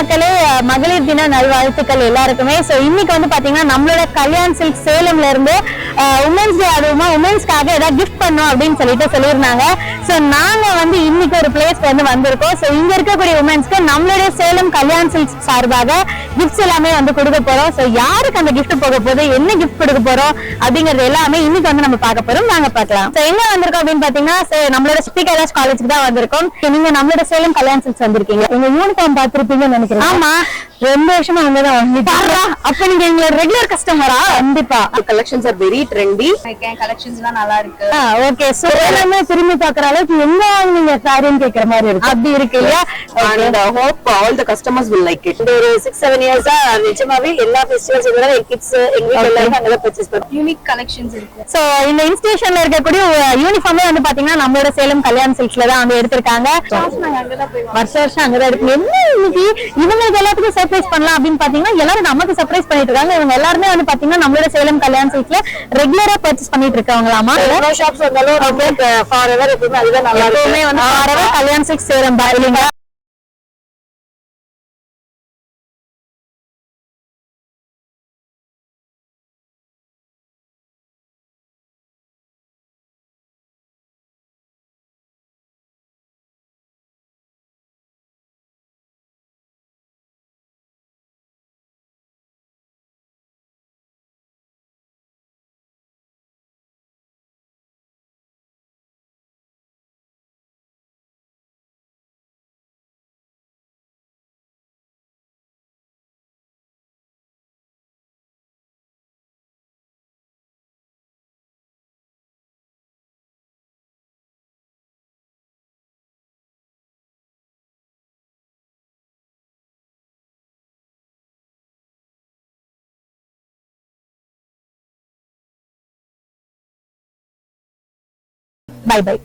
மக்களே மகளிர் தின நல்வாழ்த்துக்கள் எல்லாருக்குமே. ஸோ இன்னைக்கு வந்து பாத்தீங்கன்னா நம்மளோட கல்யாண் சில்க் சேலம்ல இருந்து உமன்ஸ் டே அதுவுமா உமன்ஸ்க்காக ஏதாவது கிஃப்ட் பண்ணோம் அப்படின்னு சொல்லிட்டு சொல்லியிருந்தாங்க. ஸோ நாங்கள் வந்து இன்னைக்கு ஒரு பிளேஸ்க்கு வந்து வந்திருக்கோம். ஸோ இங்கே இருக்கக்கூடிய உமன்ஸ்க்கு நம்மளுடைய சேலம் கல்யாண் சில்க்ஸ் சார்பாக கிஃப்ட்ஸ் எல்லாமே வந்து கொடுக்க போகிறோம் ஸோ யாருக்கு அந்த கிஃப்ட் போக போகுது? என்ன கிஃப்ட் கொடுக்க போகிறோம் அப்படிங்கறது எல்லாமே இன்னைக்கு வந்து நம்ம பார்க்க போகிறோம் நாங்கள் பார்க்கலாம். ஸோ எங்கே வந்திருக்கோம் அப்படின்னு பார்த்தீங்கன்னா நம்மளோட ஸ்ரீ காலேஜுக்கு தான் வந்திருக்கோம். நீங்கள் நம்மளோட சேலம் கல்யாண் சில்க்ஸ் வந்திருக்கீங்க. உங்க யூனிஃபார்ம் பார்த்துருப்பீங்கன்னு நினைக்கிறேன் ஆமா. ரெண்டு வருஷமா அங்கதான் அப்ப நீங்க எங்களோட ரெகுலர் கஸ்டமரா கண்டிப்பா. collections are very trendy. கலெக்ஷன்ஸ்லாம் நல்லா இருக்கு. ஓகே சோ எல்லாமே திரும்பி பாக்குற அளவுக்கு எங்க வாங்குனீங்க சாரின்னு கேக்குற மாதிரி இருக்கு. அப்படி இருக்கு இல்லையா? All the customers will like it. இந்த ஒரு சிக்ஸ் செவன் இயர்ஸா நிஜமாவே எல்லா ஃபெஸ்டிவல்ஸ் இதெல்லாம் என் கிட்ஸ் எங்க எல்லாரும் அங்கதான் பர்ச்சேஸ் பண்ணுவோம் யூனிக் கலெக்ஷன்ஸ் இருக்கு. சோ இந்த இன்ஸ்டிடியூஷன்ல இருக்கக்கூடிய யூனிஃபார்மே வந்து பாத்தீங்கன்னா நம்மளோட சேலம் கல்யாண் சில்க்ஸ்ல தான் வந்து எடுத்திருக்காங்க. வருஷம் வருஷம் அங்கதான் இருக்கு. என்ன இன்னைக்கு? இவங்களுக்கு எல்லாத்துக்கும் சர்ப்ரைஸ் பண்ணலாம் அப்படின்னு பாத்தீங்கன்னா எல்லாரும் நமக்கு சர்ப்ரைஸ் பண்ணிட்டு இருக்காங்க. இவங்க எல்லாருமே வந்து பாத்தீங்கன்னா நம்மளோட சேலம் கல்யாண் சில்க்ஸ்ல ரெகுலரா பர்ச்சேஸ் பண்ணிட்டு இருக்காங்களாமா? எவ்வளவு ஷாப்ஸ் வந்தாலும் ஃபார் எவர் எப்பவுமே அதுதான் நல்லா எப்பவுமே வந்து ஆறவே கல்யாண் சில்க்ஸ் சேலம் பாருங்க. Bye bye.